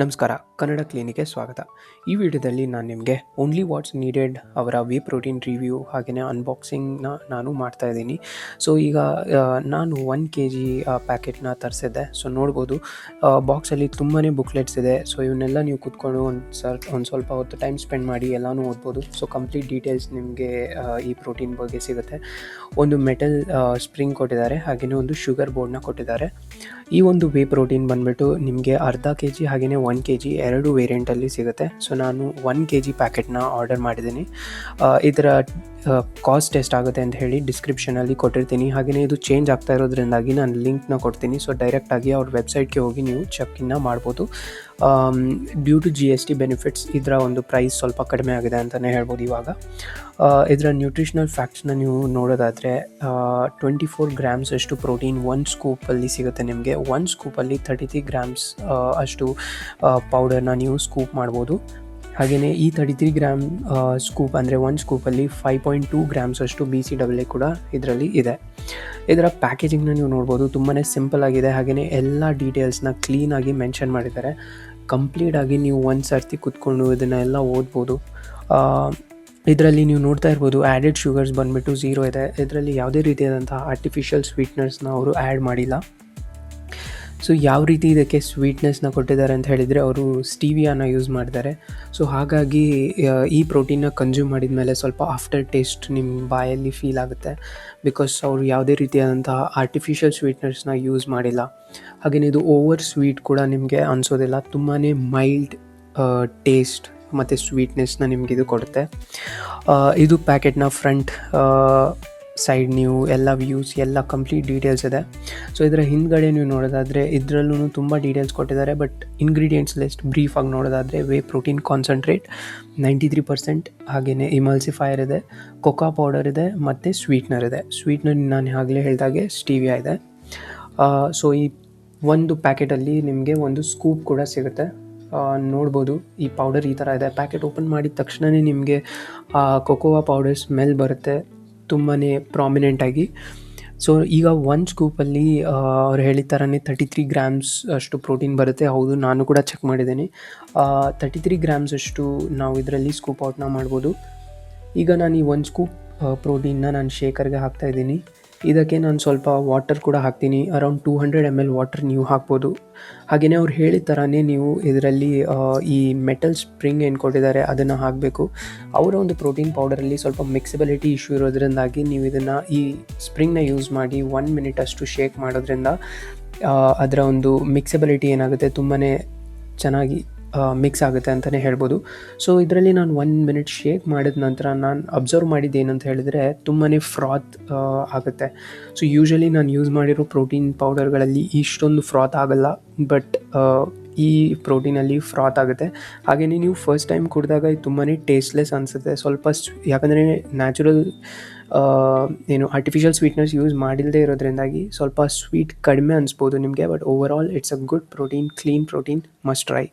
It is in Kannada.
ನಮಸ್ಕಾರ, ಕನ್ನಡ ಕ್ಲಿನಿಕ್ಗೆ ಸ್ವಾಗತ. ಈ ವಿಡಿಯೋದಲ್ಲಿ ನಾನು ನಿಮಗೆ ಓನ್ಲಿ ವಾಟ್ಸ್ ನೀಡೆಡ್ ಅವರ ವಿ ಪ್ರೋಟೀನ್ ರಿವ್ಯೂ ಹಾಗೆಯೇ ಅನ್ಬಾಕ್ಸಿಂಗ್ನ ನಾನು ಮಾಡ್ತಾ ಇದ್ದೀನಿ. ಸೊ ಈಗ ನಾನು ಒನ್ ಕೆ ಜಿ ಪ್ಯಾಕೆಟ್ನ ತರಿಸಿದ್ದೆ. ಸೊ ನೋಡ್ಬೋದು ಬಾಕ್ಸಲ್ಲಿ ತುಂಬಾ ಬುಕ್ಲೆಟ್ಸ್ ಇದೆ. ಸೊ ಇವನ್ನೆಲ್ಲ ನೀವು ಕೂತ್ಕೊಂಡು ಒಂದು ಸರ್, ಒಂದು ಸ್ವಲ್ಪ ಹೊತ್ತು ಟೈಮ್ ಸ್ಪೆಂಡ್ ಮಾಡಿ ಎಲ್ಲನೂ ಓದ್ಬೋದು. ಸೊ ಕಂಪ್ಲೀಟ್ ಡೀಟೇಲ್ಸ್ ನಿಮಗೆ ಈ ಪ್ರೋಟೀನ್ ಬಗ್ಗೆ ಸಿಗುತ್ತೆ. ಒಂದು ಮೆಟಲ್ ಸ್ಪ್ರಿಂಗ್ ಕೊಟ್ಟಿದ್ದಾರೆ. ಹಾಗೆಯೇ ಒಂದು ಶುಗರ್ ಬೋರ್ಡ್ನ ಕೊಟ್ಟಿದ್ದಾರೆ. ಈ ಒಂದು ವೇ ಪ್ರೋಟೀನ್ ಬಂದ್ಬಿಟ್ಟು ನಿಮಗೆ ಅರ್ಧ ಕೆ ಜಿ ಹಾಗೆಯೇ ಒನ್ ಕೆ ಜಿ ಎರಡು ವೇರಿಯಂಟಲ್ಲಿ ಸಿಗುತ್ತೆ. ಸೊ ನಾನು ಒನ್ ಕೆ ಜಿ ಪ್ಯಾಕೆಟ್ನ ಆರ್ಡರ್ ಮಾಡಿದ್ದೀನಿ. ಇದರ ಕಾಸ್ಟ್ ಎಷ್ಟಾಗುತ್ತೆ ಅಂತ ಹೇಳಿ ಡಿಸ್ಕ್ರಿಪ್ಷನಲ್ಲಿ ಕೊಟ್ಟಿರ್ತೀನಿ. ಹಾಗೆಯೇ ಇದು ಚೇಂಜ್ ಆಗ್ತಾ ಇರೋದ್ರಿಂದಾಗಿ ನಾನು ಲಿಂಕ್ನ ಕೊಡ್ತೀನಿ. ಸೊ ಡೈರೆಕ್ಟಾಗಿ ಅವ್ರ ವೆಬ್ಸೈಟ್ಗೆ ಹೋಗಿ ನೀವು ಚೆಕ್ಕಿನ್ನ ಮಾಡ್ಬೋದು. Due to G S T benefits ಇದರ ಒಂದು ಪ್ರೈಸ್ ಸ್ವಲ್ಪ ಕಡಿಮೆ ಆಗಿದೆ ಅಂತಲೇ ಹೇಳ್ಬೋದು ಇವಾಗ. ಇದರ ನ್ಯೂಟ್ರಿಷನಲ್ ಫ್ಯಾಕ್ಟ್ಸ್ನ ನೀವು ನೋಡೋದಾದರೆ ಟ್ವೆಂಟಿ ಫೋರ್ ಗ್ರಾಮ್ಸ್ ಅಷ್ಟು ಪ್ರೋಟೀನ್ ಒನ್ ಸ್ಕೂಪಲ್ಲಿ ಸಿಗುತ್ತೆ ನಿಮಗೆ. ಒನ್ ಸ್ಕೂಪಲ್ಲಿ ಥರ್ಟಿ ತ್ರೀ ಗ್ರಾಮ್ಸ್ ಅಷ್ಟು ಪೌಡರ್ನ ನೀವು ಸ್ಕೂಪ್ ಮಾಡ್ಬೋದು. ಹಾಗೆಯೇ ಈ ತರ್ಟಿ ತ್ರೀ ಗ್ರಾಮ್ ಸ್ಕೂಪ್ ಅಂದರೆ ಒನ್ ಸ್ಕೂಪಲ್ಲಿ ಫೈವ್ ಪಾಯಿಂಟ್ ಟೂ ಗ್ರಾಮ್ಸ್ ಅಷ್ಟು ಬಿ ಸಿ ಡಬ್ಲ್ಯೂ ಕೂಡ ಇದರಲ್ಲಿ ಇದೆ. ಇದರ ಪ್ಯಾಕೇಜಿಂಗ್ನ ನೀವು ನೋಡ್ಬೋದು ತುಂಬಾ ಸಿಂಪಲ್ ಆಗಿದೆ. ಹಾಗೆಯೇ ಎಲ್ಲ ಡೀಟೇಲ್ಸ್ನ ಕ್ಲೀನಾಗಿ ಮೆನ್ಷನ್ ಮಾಡಿದ್ದಾರೆ. ಕಂಪ್ಲೀಟಾಗಿ ನೀವು ಒಂದು ಸರ್ತಿ ಕುತ್ಕೊಂಡು ಇದನ್ನೆಲ್ಲ ಓದ್ಬೋದು. ಇದರಲ್ಲಿ ನೀವು ನೋಡ್ತಾ ಇರ್ಬೋದು ಆ್ಯಡೆಡ್ ಶುಗರ್ಸ್ ಬಂದುಬಿಟ್ಟು ಝೀರೋ ಇದೆ. ಇದರಲ್ಲಿ ಯಾವುದೇ ರೀತಿಯಾದಂತಹ ಆರ್ಟಿಫಿಷಿಯಲ್ ಸ್ವೀಟ್ನರ್ಸ್ನ ಅವರು ಆ್ಯಡ್ ಮಾಡಿಲ್ಲ. ಸೊ ಯಾವ ರೀತಿ ಇದಕ್ಕೆ ಸ್ವೀಟ್ನೆಸ್ನ ಕೊಟ್ಟಿದ್ದಾರೆ ಅಂತ ಹೇಳಿದರೆ, ಅವರು ಸ್ಟೀವಿಯಾನ ಯೂಸ್ ಮಾಡ್ತಾರೆ. ಸೊ ಹಾಗಾಗಿ ಈ ಪ್ರೋಟೀನ್ನ ಕನ್ಸ್ಯೂಮ್ ಮಾಡಿದ ಮೇಲೆ ಸ್ವಲ್ಪ ಆಫ್ಟರ್ ಟೇಸ್ಟ್ ನಿಮ್ಮ ಬಾಯಲ್ಲಿ ಫೀಲ್ ಆಗುತ್ತೆ. ಬಿಕಾಸ್ ಅವರು ಯಾವುದೇ ರೀತಿಯಾದಂತಹ ಆರ್ಟಿಫಿಷಿಯಲ್ ಸ್ವೀಟ್ನೆಸ್ನ ಯೂಸ್ ಮಾಡಿಲ್ಲ. ಹಾಗೆಯೇ ಇದು ಓವರ್ ಸ್ವೀಟ್ ಕೂಡ ನಿಮಗೆ ಅನಿಸೋದಿಲ್ಲ. ತುಂಬಾ ಮೈಲ್ಡ್ ಟೇಸ್ಟ್ ಮತ್ತು ಸ್ವೀಟ್ನೆಸ್ನ ನಿಮಗಿದು ಕೊಡುತ್ತೆ. ಇದು ಪ್ಯಾಕೆಟ್ನ ಫ್ರಂಟ್ ಸೈಡ್ ನೀವು ಎಲ್ಲ ವ್ಯೂಸ್ ಎಲ್ಲ ಕಂಪ್ಲೀಟ್ ಡೀಟೇಲ್ಸ್ ಇದೆ. ಸೊ ಇದರ ಹಿಂದ್ಗಡೆ ನೀವು ನೋಡೋದಾದರೆ ಇದರಲ್ಲೂ ತುಂಬ ಡೀಟೇಲ್ಸ್ ಕೊಟ್ಟಿದ್ದಾರೆ ಬಟ್ ಇಂಗ್ರೀಡಿಯೆಂಟ್ಸ್ ಲಿಸ್ಟ್ ಬ್ರೀಫಾಗಿ ನೋಡೋದಾದರೆ whey protein concentrate ninety three percent ಹಾಗೆಯೇ ಇಮಲ್ಸಿಫೈಯರ್ ಇದೆ ಕೊಕಾ ಪೌಡರ್ ಇದೆ, ಮತ್ತು ಸ್ವೀಟ್ನರ್ ಇದೆ. ಸ್ವೀಟ್ನರ್ ನಾನು ಆಗಲೇ ಹೇಳಿದಾಗೆ ಸ್ಟೀವಿಯಾ ಇದೆ. ಸೊ ಈ ಒಂದು ಪ್ಯಾಕೆಟಲ್ಲಿ ನಿಮಗೆ ಒಂದು ಸ್ಕೂಪ್ ಕೂಡ ಸಿಗುತ್ತೆ. ನೋಡ್ಬೋದು, ಈ ಪೌಡರ್ ಈ ಥರ ಇದೆ. ಪ್ಯಾಕೆಟ್ ಓಪನ್ ಮಾಡಿದ ತಕ್ಷಣವೇ ನಿಮಗೆ ಕೊಕೋವಾ ಪೌಡರ್ ಸ್ಮೆಲ್ ಬರುತ್ತೆ. ತುಂಬಾ ಪ್ರಾಮಿನೆಂಟಾಗಿ ಸೊ ಈಗ ಒನ್ ಸ್ಕೂಪಲ್ಲಿ ಅವ್ರು ಹೇಳಿದ ಥರನೇ ತರ್ಟಿ ತ್ರೀ ಗ್ರಾಮ್ಸ್ ಅಷ್ಟು ಪ್ರೋಟೀನ್ ಬರುತ್ತೆ. ಹೌದು, ನಾನು ಕೂಡ ಚೆಕ್ ಮಾಡಿದ್ದೀನಿ. ತರ್ಟಿ ತ್ರೀ ಗ್ರಾಮ್ಸ್ ಅಷ್ಟು ನಾವು ಇದರಲ್ಲಿ ಸ್ಕೂಪ್ ಔಟ್ನ ಮಾಡ್ಬೋದು. ಈಗ ನಾನು ಈ ಒಂದು ಸ್ಕೂಪ್ ಪ್ರೋಟೀನ್ನ ನಾನು ಶೇಖರ್ಗೆ ಹಾಕ್ತಾ ಇದ್ದೀನಿ. ಇದಕ್ಕೆ ನಾನು ಸ್ವಲ್ಪ ವಾಟರ್ ಕೂಡ ಹಾಕ್ತೀನಿ. Around two hundred M L water ನೀವು ಹಾಕ್ಬೋದು. ಹಾಗೆಯೇ ಅವ್ರು ಹೇಳಿದ ಥರನೇ ನೀವು ಇದರಲ್ಲಿ ಈ ಮೆಟಲ್ ಸ್ಪ್ರಿಂಗ್ ಏನು ಕೊಟ್ಟಿದ್ದಾರೆ ಅದನ್ನು ಹಾಕಬೇಕು. ಅವರ ಒಂದು ಪ್ರೋಟೀನ್ ಪೌಡರಲ್ಲಿ ಸ್ವಲ್ಪ ಮಿಕ್ಸಿಬಿಲಿಟಿ ಇಶ್ಯೂ ಇರೋದ್ರಿಂದಾಗಿ ನೀವು ಇದನ್ನು ಈ ಸ್ಪ್ರಿಂಗ್ನ ಯೂಸ್ ಮಾಡಿ ಒನ್ ಮಿನಿಟ್ ಅಷ್ಟು ಶೇಕ್ ಮಾಡೋದ್ರಿಂದ ಅದರ ಒಂದು ಮಿಕ್ಸಿಬಿಲಿಟಿ ಏನಾಗುತ್ತೆ ತುಂಬಾ ಚೆನ್ನಾಗಿ ಮಿಕ್ಸ್ ಆಗುತ್ತೆ ಅಂತಲೇ ಹೇಳ್ಬೋದು. ಸೊ ಇದರಲ್ಲಿ ನಾನು ಒನ್ ಮಿನಿಟ್ ಶೇಕ್ ಮಾಡಿದ ನಂತರ ನಾನು ಅಬ್ಸರ್ವ್ ಮಾಡಿದ್ದು ಏನಂತ ಹೇಳಿದರೆ ತುಂಬಾ ಫ್ರಾತ್ ಆಗುತ್ತೆ. ಸೊ ಯೂಶಲಿ ನಾನು ಯೂಸ್ ಮಾಡಿರೋ ಪ್ರೋಟೀನ್ ಪೌಡರ್ಗಳಲ್ಲಿ ಇಷ್ಟೊಂದು ಫ್ರಾತ್ ಆಗಲ್ಲ ಬಟ್ ಈ ಪ್ರೋಟೀನಲ್ಲಿ ಫ್ರಾತ್ ಆಗುತ್ತೆ. ಹಾಗೆಯೇ ನೀವು ಫಸ್ಟ್ ಟೈಮ್ ಕುಡಿದಾಗ ಇದು ತುಂಬಾ ಟೇಸ್ಟ್ಲೆಸ್ ಅನಿಸುತ್ತೆ. ಸ್ವಲ್ಪ ಯಾಕಂದರೆ ನ್ಯಾಚುರಲ್ ಏನು ಆರ್ಟಿಫಿಷಿಯಲ್ ಸ್ವೀಟ್ನೆಸ್ ಯೂಸ್ ಮಾಡಿಲ್ಲದೆ ಇರೋದ್ರಿಂದಾಗಿ ಸ್ವಲ್ಪ ಸ್ವೀಟ್ ಕಡಿಮೆ ಅನಿಸ್ಬೋದು ನಿಮಗೆ but over all it's a good protein clean protein must try